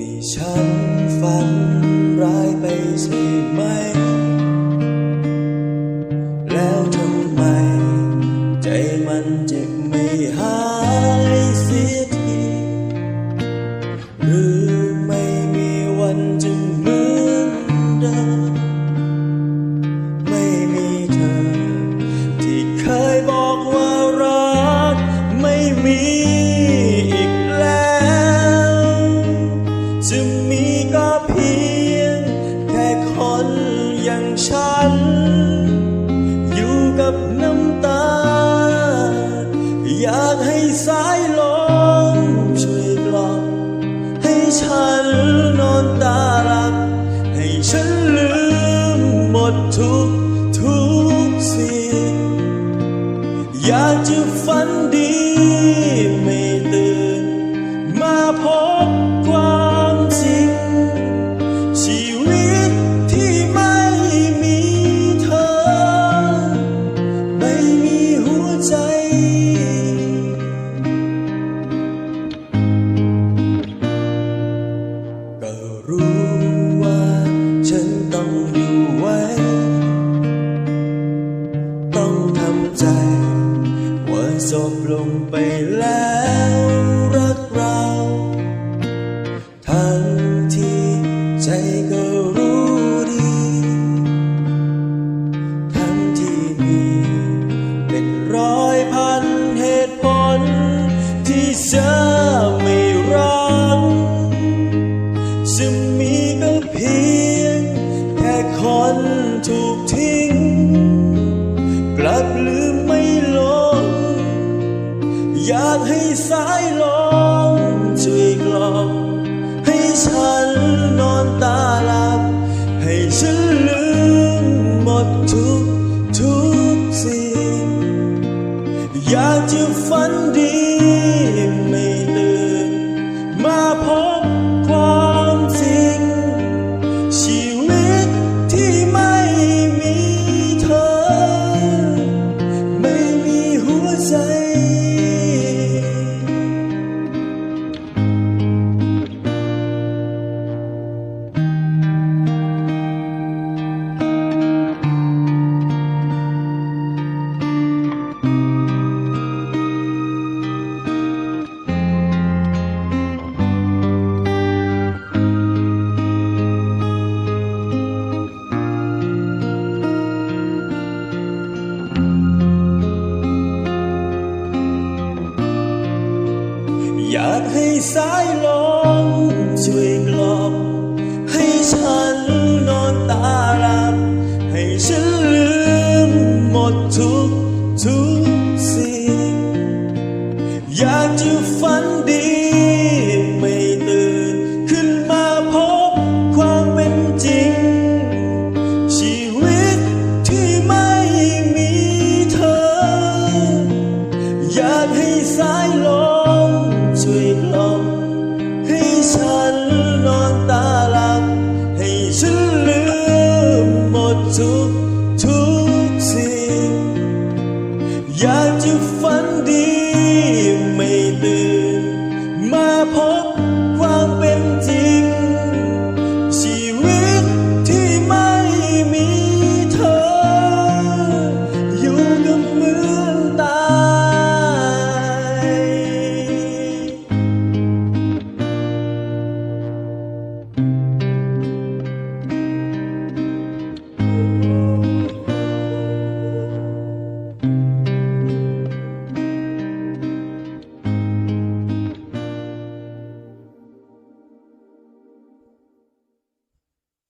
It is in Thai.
นี่ฉันฝันร้ายไปสิ อย่างฉัน 回来 ให้สายลมช่วยกล่อมให้ฉันนอนตาหลับ ให้ฉันลืมหมดทุกทุกสิ่ง อยากจะฝันดี hay sái lòng xuôi ทุกทุกสิ่ง อยากจะฝันดีไม่ตื่นมาพบ